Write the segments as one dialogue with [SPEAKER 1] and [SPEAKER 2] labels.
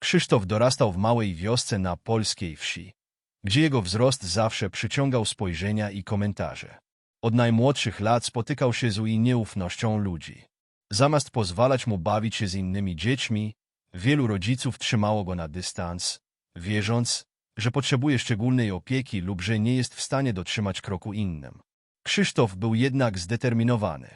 [SPEAKER 1] Krzysztof dorastał w małej wiosce na polskiej wsi, gdzie jego wzrost zawsze przyciągał spojrzenia i komentarze. Od najmłodszych lat spotykał się z nieufnością ludzi. Zamiast pozwalać mu bawić się z innymi dziećmi, wielu rodziców trzymało go na dystans, wierząc, że potrzebuje szczególnej opieki lub że nie jest w stanie dotrzymać kroku innym. Krzysztof był jednak zdeterminowany.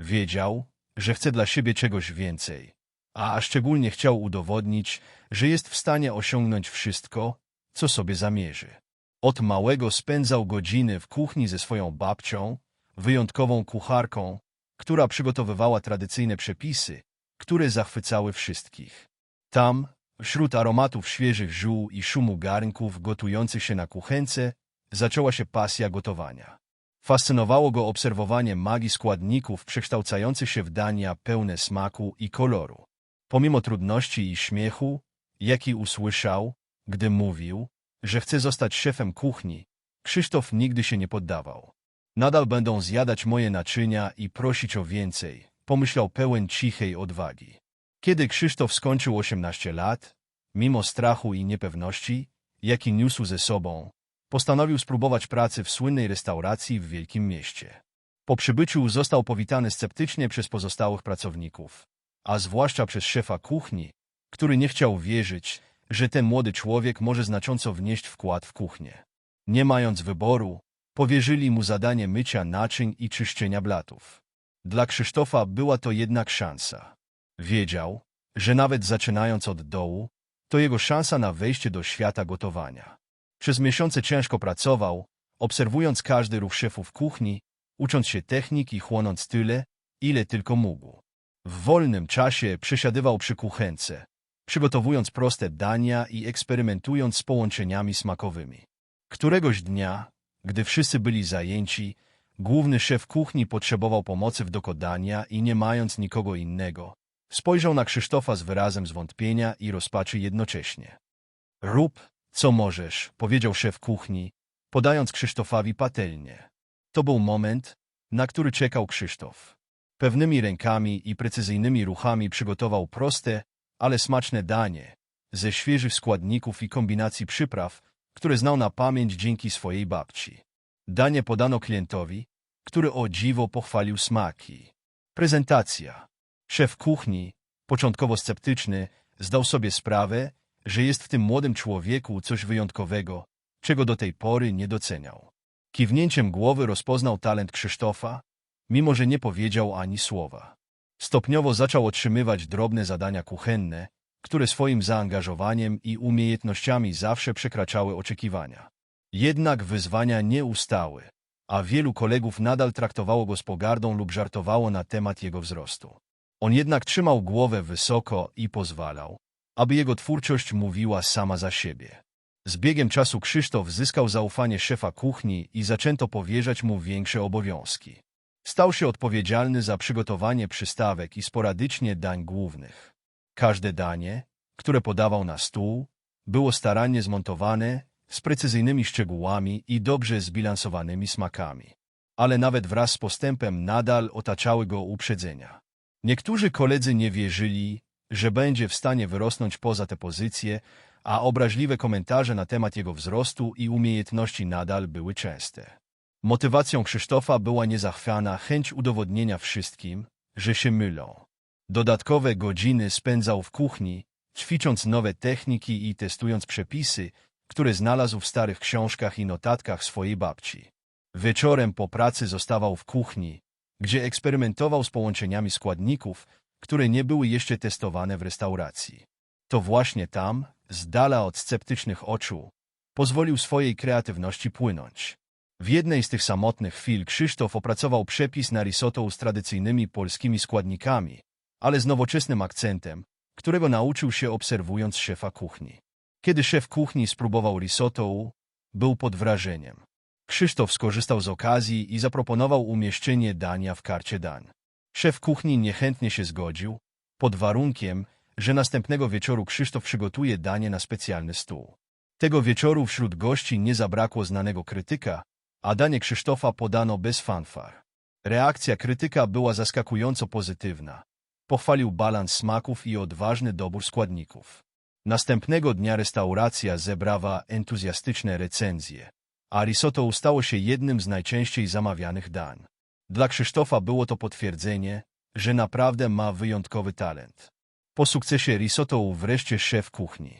[SPEAKER 1] Wiedział, że chce dla siebie czegoś więcej, a szczególnie chciał udowodnić, że jest w stanie osiągnąć wszystko, co sobie zamierzy. Od małego spędzał godziny w kuchni ze swoją babcią, wyjątkową kucharką, która przygotowywała tradycyjne przepisy, które zachwycały wszystkich. Tam, wśród aromatów świeżych ziół i szumu garnków gotujących się na kuchence, zaczęła się pasja gotowania. Fascynowało go obserwowanie magii składników przekształcających się w dania pełne smaku i koloru. Pomimo trudności i śmiechu, jaki usłyszał, gdy mówił, że chce zostać szefem kuchni, Krzysztof nigdy się nie poddawał. Nadal będą zjadać moje naczynia i prosić o więcej, pomyślał pełen cichej odwagi. Kiedy Krzysztof skończył 18 lat, mimo strachu i niepewności, jaki niósł ze sobą, postanowił spróbować pracy w słynnej restauracji w wielkim mieście. Po przybyciu został powitany sceptycznie przez pozostałych pracowników, a zwłaszcza przez szefa kuchni, który nie chciał wierzyć, że ten młody człowiek może znacząco wnieść wkład w kuchnię. Nie mając wyboru, powierzyli mu zadanie mycia naczyń i czyszczenia blatów. Dla Krzysztofa była to jednak szansa. Wiedział, że nawet zaczynając od dołu, to jego szansa na wejście do świata gotowania. Przez miesiące ciężko pracował, obserwując każdy ruch szefów kuchni, ucząc się technik i chłonąc tyle, ile tylko mógł. W wolnym czasie przesiadywał przy kuchence, przygotowując proste dania i eksperymentując z połączeniami smakowymi. Któregoś dnia, gdy wszyscy byli zajęci, główny szef kuchni potrzebował pomocy w dokodania i nie mając nikogo innego, spojrzał na Krzysztofa z wyrazem zwątpienia i rozpaczy jednocześnie. Rób, co możesz, powiedział szef kuchni, podając Krzysztofowi patelnię. To był moment, na który czekał Krzysztof. Pewnymi rękami i precyzyjnymi ruchami przygotował proste, ale smaczne danie, ze świeżych składników i kombinacji przypraw, które znał na pamięć dzięki swojej babci. Danie podano klientowi, który o dziwo pochwalił smaki. Prezentacja. Szef kuchni, początkowo sceptyczny, zdał sobie sprawę, że jest w tym młodym człowieku coś wyjątkowego, czego do tej pory nie doceniał. Kiwnięciem głowy rozpoznał talent Krzysztofa, mimo że nie powiedział ani słowa. Stopniowo zaczął otrzymywać drobne zadania kuchenne, które swoim zaangażowaniem i umiejętnościami zawsze przekraczały oczekiwania. Jednak wyzwania nie ustały, a wielu kolegów nadal traktowało go z pogardą lub żartowało na temat jego wzrostu. On jednak trzymał głowę wysoko i pozwalał, aby jego twórczość mówiła sama za siebie. Z biegiem czasu Krzysztof zyskał zaufanie szefa kuchni i zaczęto powierzać mu większe obowiązki. Stał się odpowiedzialny za przygotowanie przystawek i sporadycznie dań głównych. Każde danie, które podawał na stół, było starannie zmontowane, z precyzyjnymi szczegółami i dobrze zbilansowanymi smakami. Ale nawet wraz z postępem nadal otaczały go uprzedzenia. Niektórzy koledzy nie wierzyli, że będzie w stanie wyrosnąć poza te pozycje, a obraźliwe komentarze na temat jego wzrostu i umiejętności nadal były częste. Motywacją Krzysztofa była niezachwiana chęć udowodnienia wszystkim, że się mylą. Dodatkowe godziny spędzał w kuchni, ćwicząc nowe techniki i testując przepisy, które znalazł w starych książkach i notatkach swojej babci. Wieczorem po pracy zostawał w kuchni, gdzie eksperymentował z połączeniami składników, które nie były jeszcze testowane w restauracji. To właśnie tam, z dala od sceptycznych oczu, pozwolił swojej kreatywności płynąć. W jednej z tych samotnych chwil Krzysztof opracował przepis na risotto z tradycyjnymi polskimi składnikami, ale z nowoczesnym akcentem, którego nauczył się obserwując szefa kuchni. Kiedy szef kuchni spróbował risotto, był pod wrażeniem. Krzysztof skorzystał z okazji i zaproponował umieszczenie dania w karcie dań. Szef kuchni niechętnie się zgodził, pod warunkiem, że następnego wieczoru Krzysztof przygotuje danie na specjalny stół. Tego wieczoru wśród gości nie zabrakło znanego krytyka, a danie Krzysztofa podano bez fanfar. Reakcja krytyka była zaskakująco pozytywna. Pochwalił balans smaków i odważny dobór składników. Następnego dnia restauracja zebrała entuzjastyczne recenzje, a risotto stało się jednym z najczęściej zamawianych dań. Dla Krzysztofa było to potwierdzenie, że naprawdę ma wyjątkowy talent. Po sukcesie risotto wreszcie szef kuchni.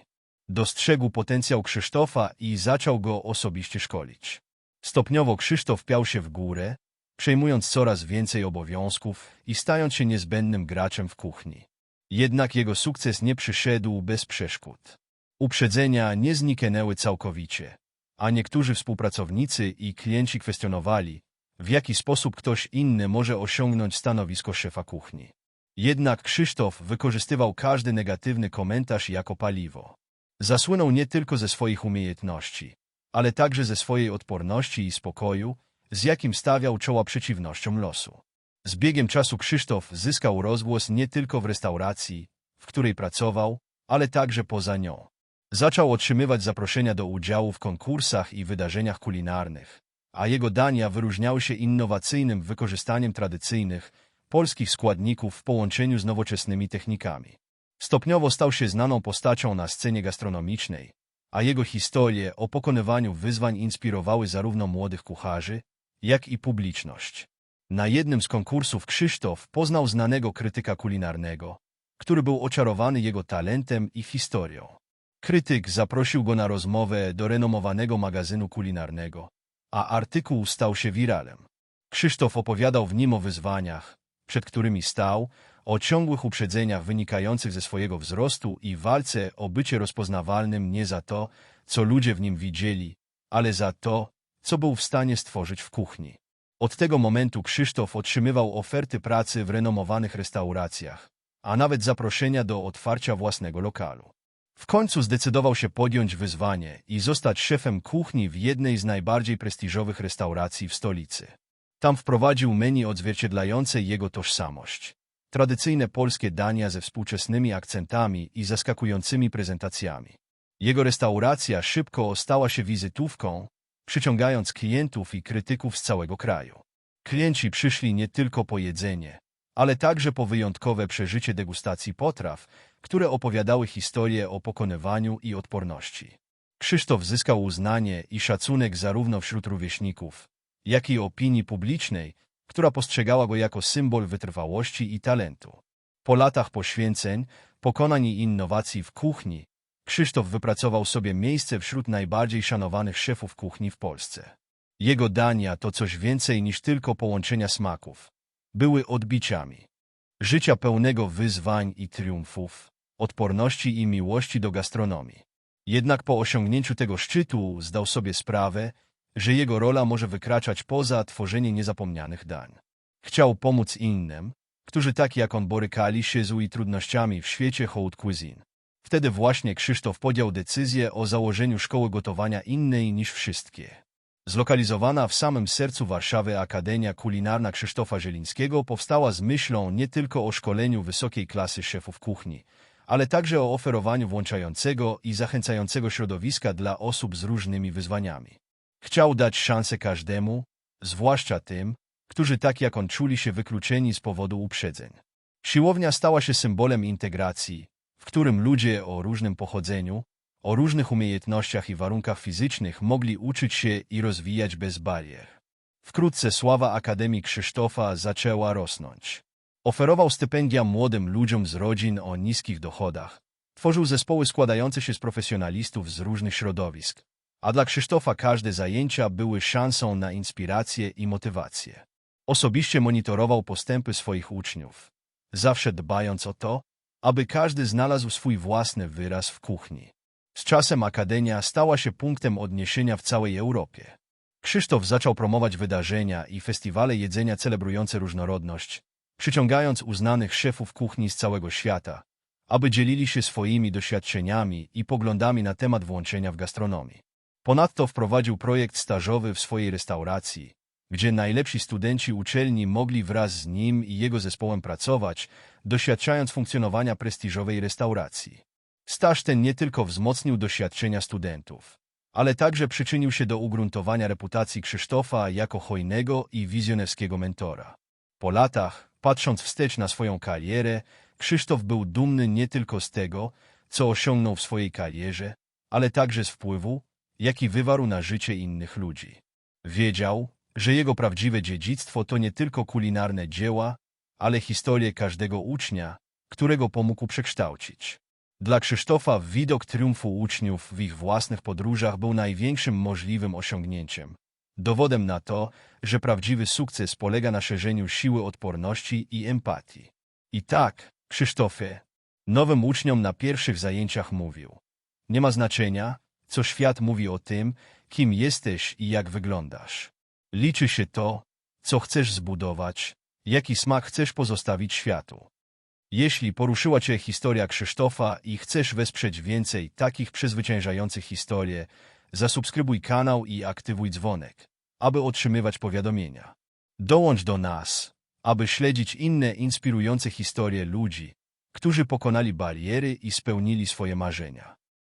[SPEAKER 1] Dostrzegł potencjał Krzysztofa i zaczął go osobiście szkolić. Stopniowo Krzysztof piał się w górę, przejmując coraz więcej obowiązków i stając się niezbędnym graczem w kuchni. Jednak jego sukces nie przyszedł bez przeszkód. Uprzedzenia nie zniknęły całkowicie, a niektórzy współpracownicy i klienci kwestionowali, w jaki sposób ktoś inny może osiągnąć stanowisko szefa kuchni. Jednak Krzysztof wykorzystywał każdy negatywny komentarz jako paliwo. Zasłynął nie tylko ze swoich umiejętności, ale także ze swojej odporności i spokoju, z jakim stawiał czoła przeciwnościom losu. Z biegiem czasu Krzysztof zyskał rozgłos nie tylko w restauracji, w której pracował, ale także poza nią. Zaczął otrzymywać zaproszenia do udziału w konkursach i wydarzeniach kulinarnych, a jego dania wyróżniały się innowacyjnym wykorzystaniem tradycyjnych, polskich składników w połączeniu z nowoczesnymi technikami. Stopniowo stał się znaną postacią na scenie gastronomicznej, a jego historie o pokonywaniu wyzwań inspirowały zarówno młodych kucharzy, jak i publiczność. Na jednym z konkursów Krzysztof poznał znanego krytyka kulinarnego, który był oczarowany jego talentem i historią. Krytyk zaprosił go na rozmowę do renomowanego magazynu kulinarnego, a artykuł stał się wiralem. Krzysztof opowiadał w nim o wyzwaniach, przed którymi stał, o ciągłych uprzedzeniach wynikających ze swojego wzrostu i walce o bycie rozpoznawalnym nie za to, co ludzie w nim widzieli, ale za to, co był w stanie stworzyć w kuchni. Od tego momentu Krzysztof otrzymywał oferty pracy w renomowanych restauracjach, a nawet zaproszenia do otwarcia własnego lokalu. W końcu zdecydował się podjąć wyzwanie i zostać szefem kuchni w jednej z najbardziej prestiżowych restauracji w stolicy. Tam wprowadził menu odzwierciedlające jego tożsamość. Tradycyjne polskie dania ze współczesnymi akcentami i zaskakującymi prezentacjami. Jego restauracja szybko stała się wizytówką, przyciągając klientów i krytyków z całego kraju. Klienci przyszli nie tylko po jedzenie, ale także po wyjątkowe przeżycie degustacji potraw, które opowiadały historię o pokonywaniu i odporności. Krzysztof zyskał uznanie i szacunek zarówno wśród rówieśników, jak i opinii publicznej, która postrzegała go jako symbol wytrwałości i talentu. Po latach poświęceń, pokonań i innowacji w kuchni, Krzysztof wypracował sobie miejsce wśród najbardziej szanowanych szefów kuchni w Polsce. Jego dania to coś więcej niż tylko połączenia smaków. Były odbiciami. Życia pełnego wyzwań i triumfów, odporności i miłości do gastronomii. Jednak po osiągnięciu tego szczytu zdał sobie sprawę, że jego rola może wykraczać poza tworzenie niezapomnianych dań. Chciał pomóc innym, którzy tak jak on borykali się z trudnościami w świecie haute cuisine. Wtedy właśnie Krzysztof podjął decyzję o założeniu szkoły gotowania innej niż wszystkie. Zlokalizowana w samym sercu Warszawy Akademia Kulinarna Krzysztofa Zielińskiego powstała z myślą nie tylko o szkoleniu wysokiej klasy szefów kuchni, ale także o oferowaniu włączającego i zachęcającego środowiska dla osób z różnymi wyzwaniami. Chciał dać szansę każdemu, zwłaszcza tym, którzy tak jak on czuli się wykluczeni z powodu uprzedzeń. Siłownia stała się symbolem integracji, w którym ludzie o różnym pochodzeniu, o różnych umiejętnościach i warunkach fizycznych mogli uczyć się i rozwijać bez barier. Wkrótce sława Akademii Krzysztofa zaczęła rosnąć. Oferował stypendia młodym ludziom z rodzin o niskich dochodach. Tworzył zespoły składające się z profesjonalistów z różnych środowisk, a dla Krzysztofa każde zajęcia były szansą na inspirację i motywację. Osobiście monitorował postępy swoich uczniów, zawsze dbając o to, aby każdy znalazł swój własny wyraz w kuchni. Z czasem Akademia stała się punktem odniesienia w całej Europie. Krzysztof zaczął promować wydarzenia i festiwale jedzenia celebrujące różnorodność, przyciągając uznanych szefów kuchni z całego świata, aby dzielili się swoimi doświadczeniami i poglądami na temat włączenia w gastronomii. Ponadto wprowadził projekt stażowy w swojej restauracji, gdzie najlepsi studenci uczelni mogli wraz z nim i jego zespołem pracować, doświadczając funkcjonowania prestiżowej restauracji. Staż ten nie tylko wzmocnił doświadczenia studentów, ale także przyczynił się do ugruntowania reputacji Krzysztofa jako hojnego i wizjonerskiego mentora. Po latach, patrząc wstecz na swoją karierę, Krzysztof był dumny nie tylko z tego, co osiągnął w swojej karierze, ale także z wpływu, jaki wywarł na życie innych ludzi. Wiedział, że jego prawdziwe dziedzictwo to nie tylko kulinarne dzieła, ale historie każdego ucznia, którego pomógł przekształcić. Dla Krzysztofa widok triumfu uczniów w ich własnych podróżach był największym możliwym osiągnięciem. Dowodem na to, że prawdziwy sukces polega na szerzeniu siły odporności i empatii. I tak, Krzysztofie, nowym uczniom na pierwszych zajęciach mówił. Nie ma znaczenia, co świat mówi o tym, kim jesteś i jak wyglądasz. Liczy się to, co chcesz zbudować, jaki smak chcesz pozostawić światu. Jeśli poruszyła Cię historia Krzysztofa i chcesz wesprzeć więcej takich przezwyciężających historie, zasubskrybuj kanał i aktywuj dzwonek, aby otrzymywać powiadomienia. Dołącz do nas, aby śledzić inne inspirujące historie ludzi, którzy pokonali bariery i spełnili swoje marzenia.